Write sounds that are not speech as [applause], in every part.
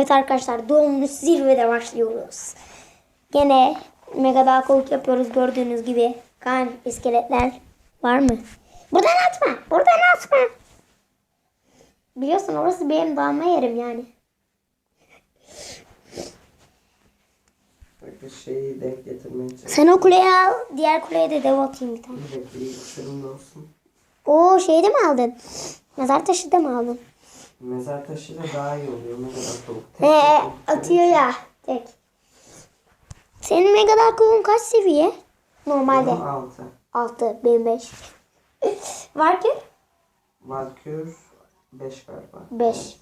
Evet arkadaşlar doğumlu zirvede başlıyoruz. Gene mega dağ kovuk yapıyoruz gördüğünüz gibi. Kan iskeletler var mı? Buradan atma. Buradan atma. Biliyorsun orası benim dalma yerim yani. Bakın şeyi denk getirmeye. Sen o kuleyi al. Diğer kuleye de dev atayım bir tane. Bir dakika iyi olsun. Oo şeyi de mi aldın? Mezar taşı da mı aldın? Mezar taşıyla daha iyi oluyor. Tek He tek atıyor ya. Tek. Senin mega dağ kovuğun kaç seviye? Normalde. Benim altı. 6, benim 5. Var ki? Valkür 5 galiba. 5.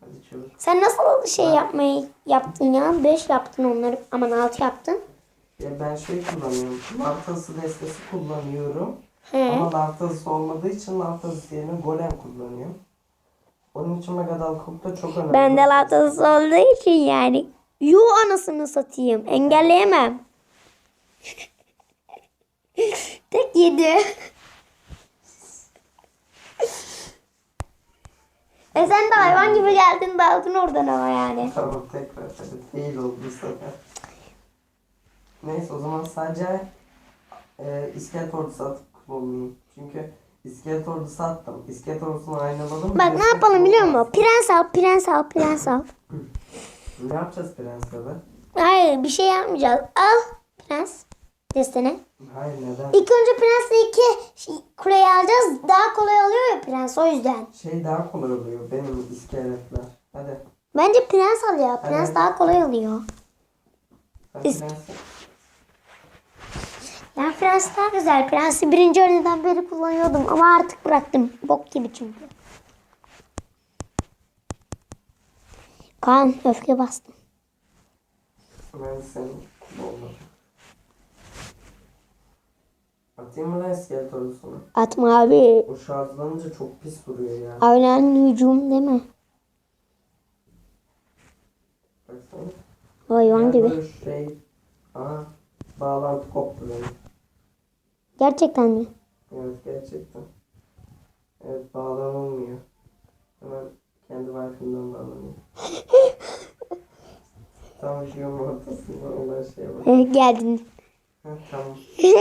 Hadi çabuk. Sen nasıl şey yapmayı yaptın ya? 5 yaptın onları. Aman 6 yaptın. Ya ben şey kullanıyorum. Laftası destesi kullanıyorum. He. Ama laftası olmadığı için laftası yerine golem kullanıyorum. Onun için Megadal da çok önemli. Ben de latası olduğu için yani. Yu anasını satayım. Engelleyemem. [laughs] Tek yedi. e sen de hayvan gibi geldin daldın oradan ama yani. Tamam tekrar hadi. Değil oldu bu sefer. Neyse o zaman sadece e, iskelet ordusu atıp kullanayım. Çünkü iskelet ordusu attım. İskelet ordusunu aynaladım. Bak ne yapalım biliyor musun? Prens al, prens al, prens al. [clears throat] Ne yapacağız prensle? Hayır bir şey yapmayacağız. Al prens destene. Hayır neden? İlk önce prensle iki şey- kuleyi alacağız. Daha kolay oluyor ya prens o yüzden. Şey daha kolay oluyor benim iskeletler. Hadi. Bence prens al ya. Prens Evet. daha kolay oluyor. Hadi prens. Ben prens daha güzel. Prensi birinci öğreniden beri kullanıyordum ama artık bıraktım. Bok gibi çünkü. Kan öfke bastım. Ben senin olmadım. Atayım mı lan iskelet ordusunu? Atma abi. O şarjlanınca çok pis vuruyor ya. Aynen hücum değil mi? Baksana. Hayvan gibi. şey... Aha. Bağlantı koptu benim. Gerçekten mi? Evet gerçekten. Evet bağlanılmıyor. Hemen kendi wifi'nden bağlanıyor. [laughs] Tam yolun ortasında olan şeye bak. Geldin. Tamam. [laughs]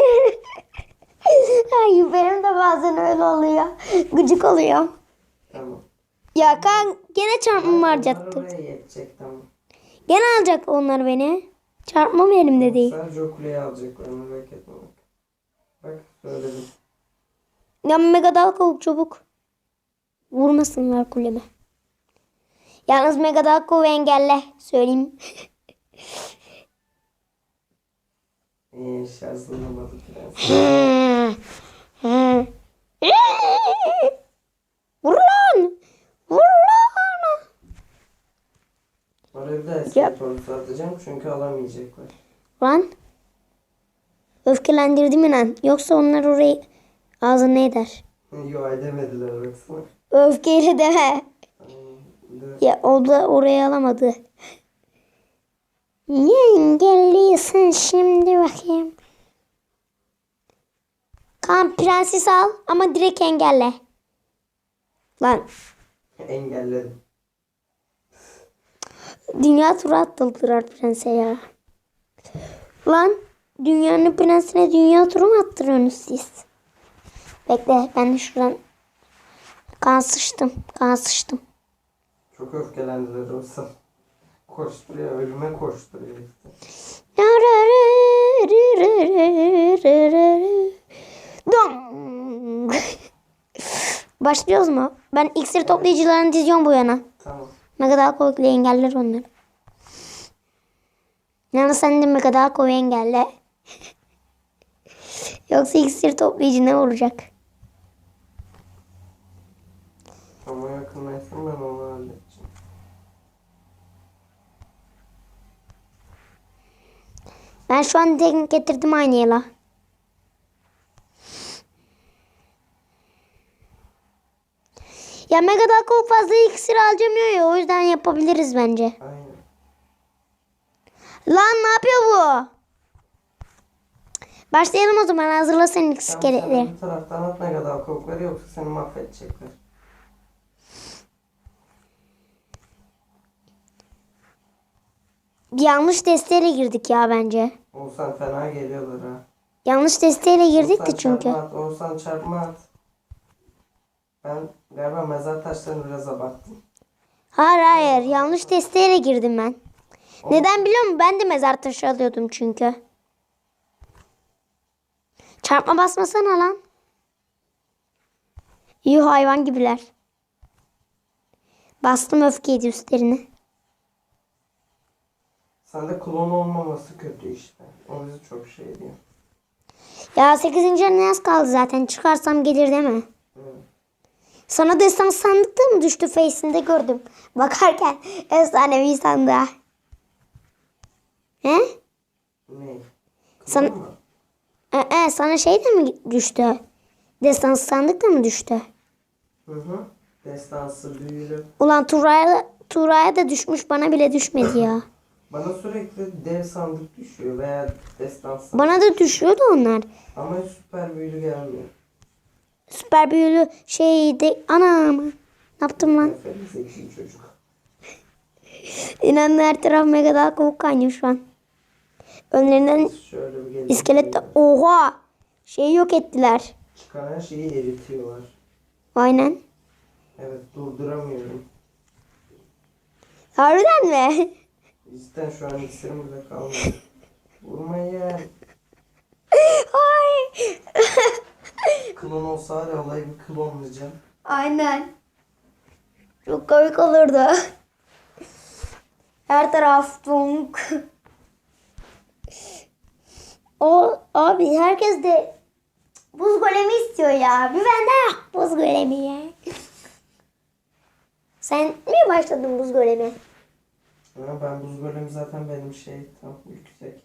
Ay benim de bazen öyle oluyor. Gıcık oluyor. Tamam. Ya kan gene Onlar harcattı. oraya yetecek tamam. Gene alacak onlar beni. Çarpmam elimde değil. Sadece o kuleyi alacaklar merak etme Bak söyledim. Ya mega dal çabuk. Vurmasınlar kuleme. Yalnız mega dal kovuğu engelle. Söyleyeyim. [laughs] Eee şarjlanamadı prens. Vur lan. Vur lan. Bir daha iskelet ordusu atacağım çünkü alamayacaklar. Lan. Öfkelendirdi mi lan? Yoksa onlar orayı ağzına eder. Yo edemediler baksana. Öfkeyle de. Tamam, dur. Ya o da orayı alamadı. Niye engelliyorsun şimdi bakayım. Kan prenses al ama direkt engelle. Lan Engelledim. dünya turu attırdılar prense ya. Lan dünyanın prensine dünya turu mu attırıyorsunuz siz? Bekle ben de şuradan kan sıçtım. Kan sıçtım. Çok öfkelendiler olsa. Koşturuyor, ölüme koşturuyor işte. [laughs] Başlıyoruz mu? Ben iksir toplayıcılarını diziyorum bu yana. Tamam. Megadal Kovuk'la engeller onları. Yani sen de Megadal Kovuk'u engelle. [laughs] Yoksa iksir toplayıcı ne vuracak? Ama yakınlaşsın ben onu halledeceğim. Ben şu an teknik getirdim aynı yela. Ya Megadal Kovuk fazla iksir harcamıyor ya o yüzden yapabiliriz bence. Aynen. Lan ne yapıyor bu? Başlayalım o zaman hazırla senin iskeletleri. Bu taraftan at ne kadar korkları yoksa seni mahvedecekler. Bir yanlış desteğiyle girdik ya bence. Olsan fena geliyorlar ha. Yanlış desteğiyle girdik olsan de çünkü. Çarpma at, olsan çarpma at. Ben galiba mezar taşlarını biraz abarttım. Hayır hayır yanlış desteğiyle girdim ben. O... Neden biliyor musun? Ben de mezar taşı alıyordum çünkü. Çarpma basmasana lan. İyi hayvan gibiler. Bastım öfkeyi üstlerine. Sende klon olmaması kötü işte. O bizi çok şey diyor. Ya 8. ne yaz kaldı zaten. Çıkarsam gelir deme. Evet. Sana destan sandıkta mı düştü face'inde gördüm. [laughs] Bakarken efsanevi sandığa. He? Ne? Sana- mu? Ee, e, sana şey de mi düştü? Destan sandıkta mı düştü? Hı hı. Destansı, büyülü. Ulan Turay'a Turay'a da düşmüş bana bile düşmedi ya. [laughs] Bana sürekli dev sandık düşüyor veya destansı. Bana da düşüyordu onlar. Ama süper büyülü gelmiyor. Süper büyülü şeydi. Anam. Ne yaptım lan? Efendim zeki çocuk. [laughs] İnanın her taraf mega daha kovuk kaynıyor şu an. Önlerinden iskelet Oha! Şeyi yok ettiler. Çıkan her şeyi eritiyorlar. Aynen. Evet durduramıyorum. Harbiden mi? [laughs] Cidden şu an iksirim bile kalmadı. Vurmayın. [laughs] Ay. [laughs] Klon olsa ya olayı bir klonlayacağım. Aynen. Çok komik olurdu. Her taraf donk. O abi herkes de buz golemi istiyor ya. Bir bende yok [laughs] buz golemi ya. Sen mi başladın buz golemi? Ha, ben buz golemi zaten benim şey tam yüksek.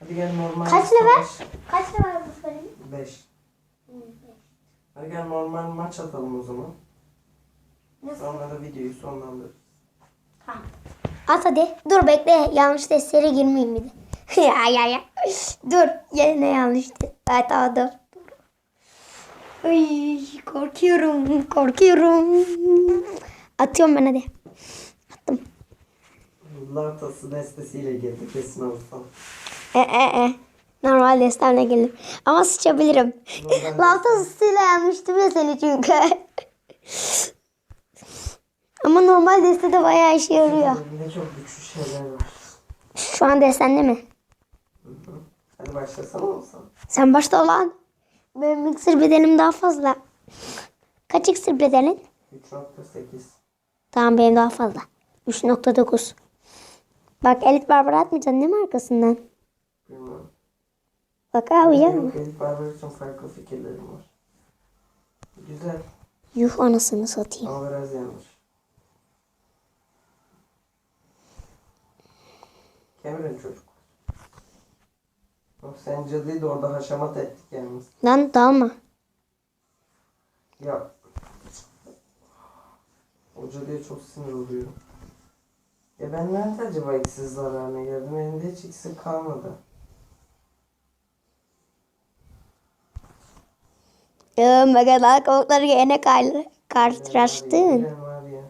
Hadi gel normal. Kaç level? Kaç level buz golemi? 5. Hadi gel normal maç atalım o zaman. Sonra da videoyu sonlandırırız. At hadi. Dur bekle. Yanlış testlere girmeyeyim bir de. [laughs] ya ya ya. Dur. Yine yanlıştı. Evet dur. Ay, korkuyorum. Korkuyorum. Atıyorum ben hadi. Attım. Lartası destesiyle girdi kesin olsam. E e e. Normal destanla gelir. Ama sıçabilirim. Normal [laughs] Laftasıyla yanmıştım ya seni çünkü. Ama normal destede bayağı işe yarıyor. Ne çok güçlü şeyler var. Şu an destende mi? Hadi başlasana olsam. Sen başta olan. Benim iksir bedenim daha fazla. Kaç iksir bedenin? 3.8. Tamam benim daha fazla. 3.9. Bak elit barbar atmayacaksın değil mi arkasından? Bilmiyorum. Bak ha? Benim Elif Barbar için farklı fikirlerim var. Güzel Yuh anasını satayım. ama biraz yanlış. Kemir'in çocuk. Bak sen cadıyı da orada haşamat ettik yalnız. Lan dalma. Ya. O cadıya çok sinir oluyorum. Ya ben nerede acaba iksir zararına geldim? Elimde hiç iksir kalmadı. Ee, mega daha kovukları yine kar karşılaştın. Ben ya.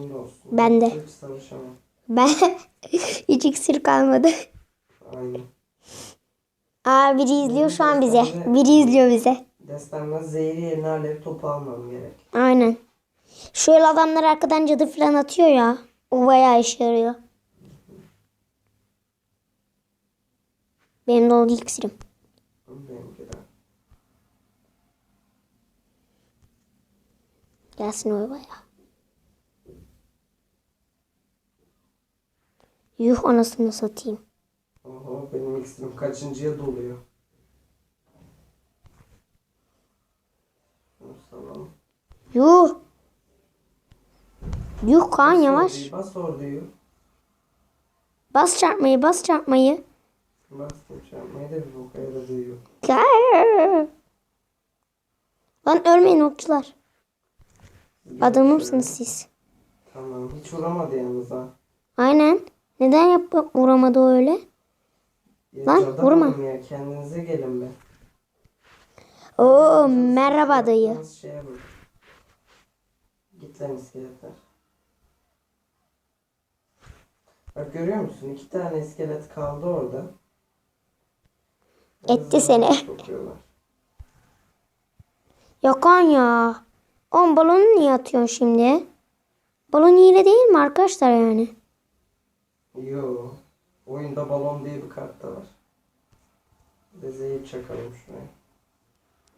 De. Ben de. Ben [laughs] hiç iksir kalmadı. Aynen. Aa biri izliyor şu an bize. Biri izliyor bize. Destanla zehri yerine alev topu almam gerek. Aynen. Şöyle adamlar arkadan cadı falan atıyor ya. O bayağı işe yarıyor. Benim de oldu iksirim. Gelsin o bayağı. Yuh anasını satayım. Oho benim iksirim kaçıncıya doluyor. Salalım. Yuh. Yuh Kaan yavaş. Orduyu, Bas orduyu. Bas çarpmayı bas çarpmayı. Bastım çarpmayı da bir boka yaradıyor. Gel. Lan ölmeyin okçular. Adamımsınız siz. Tamam hiç vuramadı yalnız ha. Aynen. Neden yap vuramadı o öyle? Ya Lan, vurma. Ya. Kendinize gelin be. Oo merhaba dayı. Git lan iskeletler. Bak görüyor musun? İki tane iskelet kaldı orada. Etti seni. [laughs] Yakan ya. On balonu niye atıyorsun şimdi? Balon hile değil mi arkadaşlar yani? Yo. Oyunda balon diye bir kart da var. Bezeyi çakalım şuraya.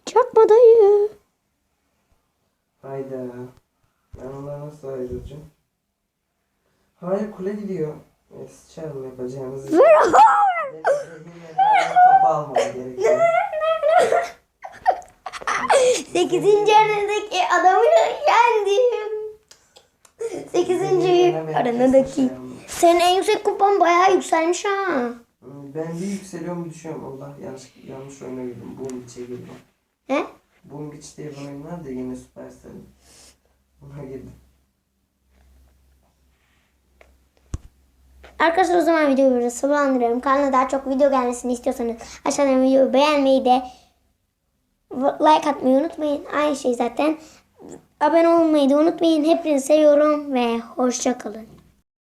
Çakma dayı. Hayda. Ben onları nasıl ayıracağım? Hayır kule gidiyor. Neyse sıçarım yapacağımız zehirle topu almam gerekiyor. [laughs] Sekizinci arenadaki adamı yendim. Sekizinci arenadaki. Senin en yüksek kupan bayağı yükselmiş ha. Ben bir yükseliyorum bir düşüyorum. Allah yanlış yanlış oyuna girdim. Boom Beach'e girdim. He? Boom Beach diye bir oyun var da yine Supercell'in. Ona girdim. Arkadaşlar o zaman videoyu burada sonlandırıyorum. Kanala daha çok video gelmesini istiyorsanız aşağıdan videoyu beğenmeyi de like atmayı unutmayın. Aynı şey zaten. Abone olmayı da unutmayın. Hepinizi seviyorum ve hoşça kalın.